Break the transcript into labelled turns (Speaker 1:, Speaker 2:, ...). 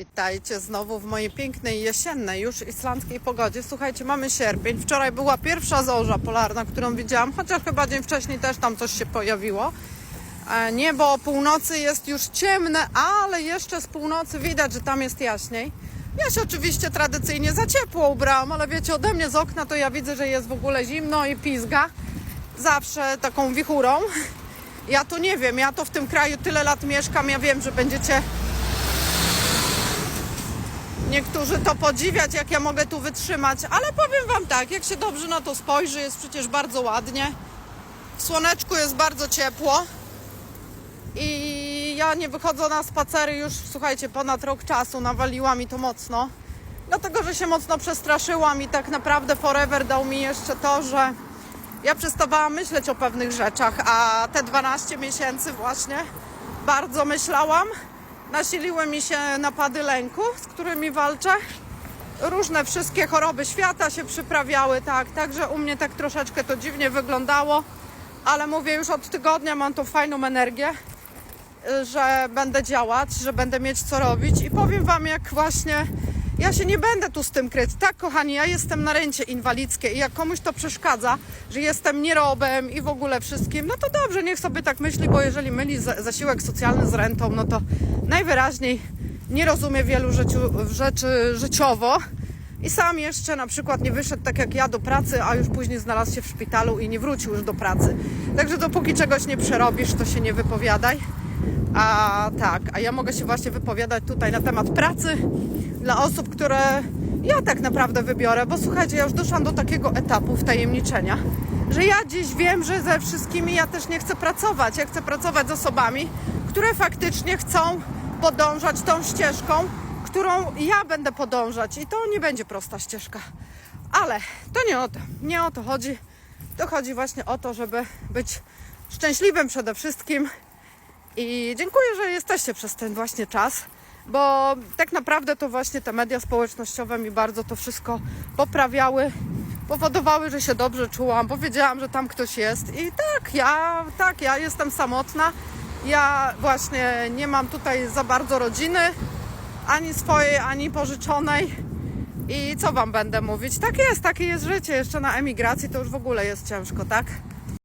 Speaker 1: Witajcie znowu w mojej pięknej jesiennej już islandzkiej pogodzie. Słuchajcie, mamy sierpień. Wczoraj była pierwsza zorza polarna, którą widziałam, chociaż chyba dzień wcześniej też tam coś się pojawiło. E, Niebo o północy jest już ciemne, ale jeszcze z północy widać, że tam jest jaśniej. Ja się oczywiście tradycyjnie za ciepło ubrałam, ale wiecie, ode mnie z okna to ja widzę, że jest w ogóle zimno i pizga. Zawsze taką wichurą. Ja to nie wiem, ja to w tym kraju tyle lat mieszkam, ja wiem, że będziecie niektórzy to podziwiać, jak ja mogę tu wytrzymać, ale powiem Wam tak, jak się dobrze na to spojrzy, jest przecież bardzo ładnie. W słoneczku jest bardzo ciepło i ja nie wychodzę na spacery już, słuchajcie, ponad rok czasu, nawaliła mi to mocno. Dlatego, że się mocno przestraszyłam i tak naprawdę forever dał mi jeszcze to, że ja przestawałam myśleć o pewnych rzeczach, a te 12 miesięcy właśnie bardzo myślałam. Nasiliły mi się napady lęku, z którymi walczę. Różne wszystkie choroby świata się przyprawiały, tak, także u mnie tak troszeczkę to dziwnie wyglądało, ale mówię już od tygodnia mam tą fajną energię, y, że będę działać, że będę mieć co robić. I powiem Wam, jak właśnie ja się nie będę tu z tym kryć. Tak, kochani, ja jestem na rencie inwalidzkiej i jak komuś to przeszkadza, że jestem nierobem i w ogóle wszystkim, no to dobrze, niech sobie tak myśli, bo jeżeli myli za- zasiłek socjalny z rentą, no to najwyraźniej nie rozumie wielu rzeciu, rzeczy życiowo. I sam jeszcze na przykład nie wyszedł tak jak ja do pracy, a już później znalazł się w szpitalu i nie wrócił już do pracy. Także dopóki czegoś nie przerobisz, to się nie wypowiadaj. A tak, a ja mogę się właśnie wypowiadać tutaj na temat pracy dla osób, które ja tak naprawdę wybiorę, bo słuchajcie, ja już doszłam do takiego etapu wtajemniczenia, że ja dziś wiem, że ze wszystkimi ja też nie chcę pracować. Ja chcę pracować z osobami, które faktycznie chcą podążać tą ścieżką, którą ja będę podążać. I to nie będzie prosta ścieżka. Ale to nie o to. Nie o to chodzi. To chodzi właśnie o to, żeby być szczęśliwym przede wszystkim. I dziękuję, że jesteście przez ten właśnie czas, bo tak naprawdę to właśnie te media społecznościowe mi bardzo to wszystko poprawiały, powodowały, że się dobrze czułam, powiedziałam, że tam ktoś jest. I tak, ja, tak, ja jestem samotna, ja właśnie nie mam tutaj za bardzo rodziny, ani swojej, ani pożyczonej. I co wam będę mówić, tak jest, takie jest życie, jeszcze na emigracji to już w ogóle jest ciężko, tak?